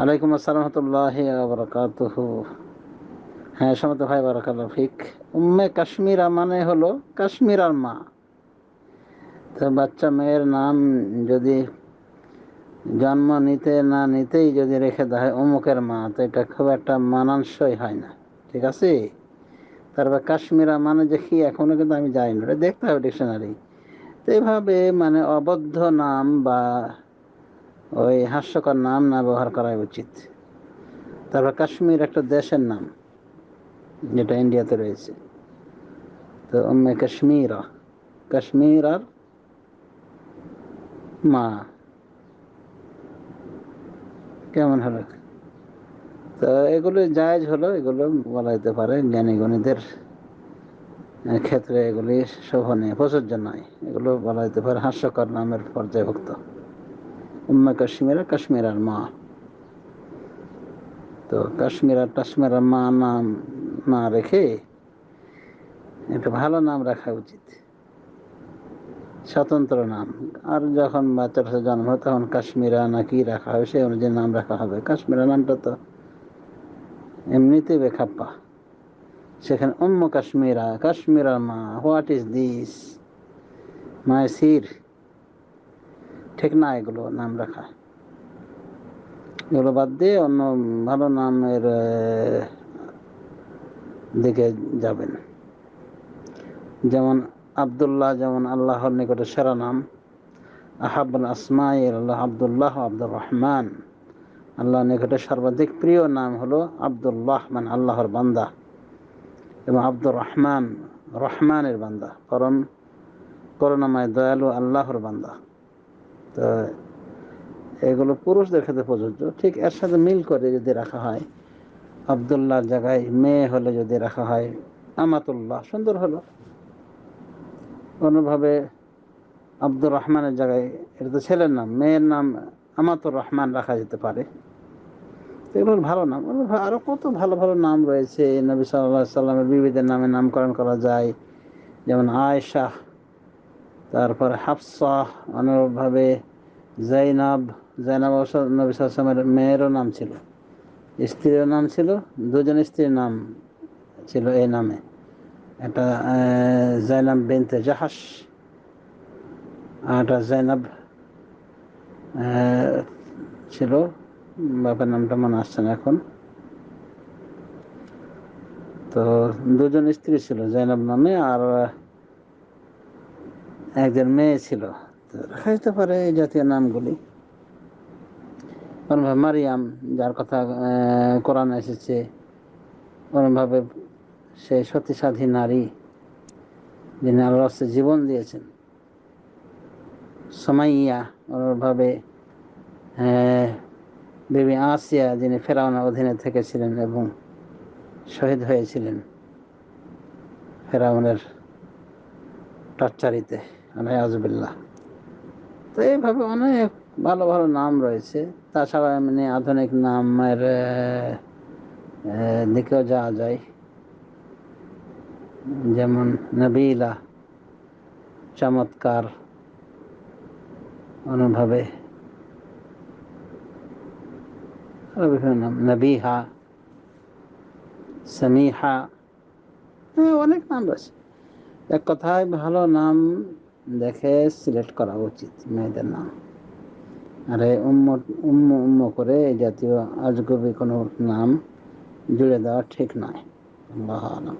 আলাইকুম আসসালাম রহমতুল্লাহ বরকাতুহ। হ্যাঁ সমত ভাই বারাকাল্লাহ ফিক। উম্মে কাশ্মীরা মানে হলো কাশ্মীরার মা। তো বাচ্চা মেয়ের নাম যদি জন্ম নিতে না নিতেই যদি রেখে দেয় অমুকের মা, তো এটা খুব একটা মানানসই হয় না। ঠিক আছে? তারপর কাশ্মীরা মানে যে কি এখনও কিন্তু আমি জানি না। দেখতে হবে ডিকশনারি। তো এইভাবে মানে অবদ্ধ নাম বা ওই হাস্যকর নাম না ব্যবহার করা উচিত। তারপর কাশ্মীর একটা দেশের নাম, যেটা ইন্ডিয়াতে রয়েছে। তো উম্মে কাশ্মীর কাশ্মীর আর মা। কেমন হলো? তো এগুলো জায়জ হলো, এগুলো বলা যেতে পারে জ্ঞানী গণিতের ক্ষেত্রে এগুলি শোভনীয়, প্রযোজ্য নয়। এগুলো বলা যেতে পারে হাস্যকর নামের পর্যায়ভুক্ত। উম্মা কাশ্মীর কাশ্মীরার মা তো কাশ্মীর আর কাশ্মীর আর মা নাম না রেখে একটা ভালো নাম রাখা উচিত স্বতন্ত্র নাম। আর যখন বাচ্চাটা জন্ম হয় তখন কাশ্মীরা না কি রাখা হবে, সেই অনুযায়ী নাম রাখা হবে। কাশ্মীরা নামটা তো এমনিতেই বেখাপ্পা। সেখানে উম্ম কাশ্মীরা কাশ্মীরা মা, what is this? My sir ঠিক না এগুলো নাম রাখা। এগুলো বাদ দিয়ে অন্য ভালো নামের দিকে যাবেন। যেমন আবদুল্লাহ, যেমন আল্লাহর নিকটে সেরা নাম। আহাবুল আসমাই, আল্লাহ আবদুল্লাহ, আব্দুর রহমান। আল্লাহর নিকটে সর্বাধিক প্রিয় নাম হলো আবদুল্লাহ মানে আল্লাহর বান্দা। এবং আব্দুর রহমান, রহমানের বান্দা। পরম করুণাময়, দয়ালু, আল্লাহর বান্দা। তো এগুলো পুরুষদের ক্ষেত্রে প্রযোজ্য। ঠিক এর সাথে মিল করে যদি রাখা হয়, আবদুল্লাহর জায়গায় মেয়ে হলে যদি রাখা হয়, আমাতুল্লাহ, সুন্দর হলো। কোনোভাবে আব্দুর রহমানের জায়গায়, এটা তো ছেলের নাম, মেয়ের নাম আমাতুর রহমান রাখা যেতে পারে। এগুলো ভালো নাম আরও কত ভালো ভালো নাম রয়েছে। নবী সাল্লাহ সাল্লামের বিবিদের নামে নামকরণ করা যায়। যেমন আয়েশা তারপর হাফসা, অনুরূপভাবে জাইনাব জাইনাব নবী সাল্লামের মেয়েরও নাম ছিল। স্ত্রীর নাম ছিল, দুজন স্ত্রীর নাম ছিল এই নামে। একটা জাইনাব বিনতে জাহাস আর একটা জাইনাব ছিল। বাবার নামটা মনে আসছে না এখন। তো দুজন স্ত্রী ছিল জাইনাব নামে আর একজন মেয়ে ছিল। তো রাখা যেতে পারে এই জাতীয় নামগুলি। কোনোভাবে মারিয়াম, যার কথা কোরআন এসেছে কোনোভাবে সে সতীসাধী নারী যিনি আল্লাহ জীবন দিয়েছেন। সমাইয়া অনুভাবে বিবি আসিয়া যিনি ফেরাউনের অধীনে থেকেছিলেন এবং শহীদ হয়েছিলেন ফেরাউনের টর্চারিতে। আজবিল্লাহ তো এইভাবে অনেক ভালো ভালো নাম রয়েছে। তাছাড়া এমনি আধুনিক নামের দিকেও যাওয়া যায়। যেমন নবিলা, চমৎকার অনুভাবে। নবিহা, সামিহা অনেক নাম রয়েছে। এক কথায় ভালো নাম দেখে সিলেক্ট করা উচিত মেয়েদের না আরে উম্ম উম্ম উম্ম করে এই জাতীয় আজগবি কোনো নাম জুড়ে দেওয়া ঠিক নয়। আল্লাহ আলম।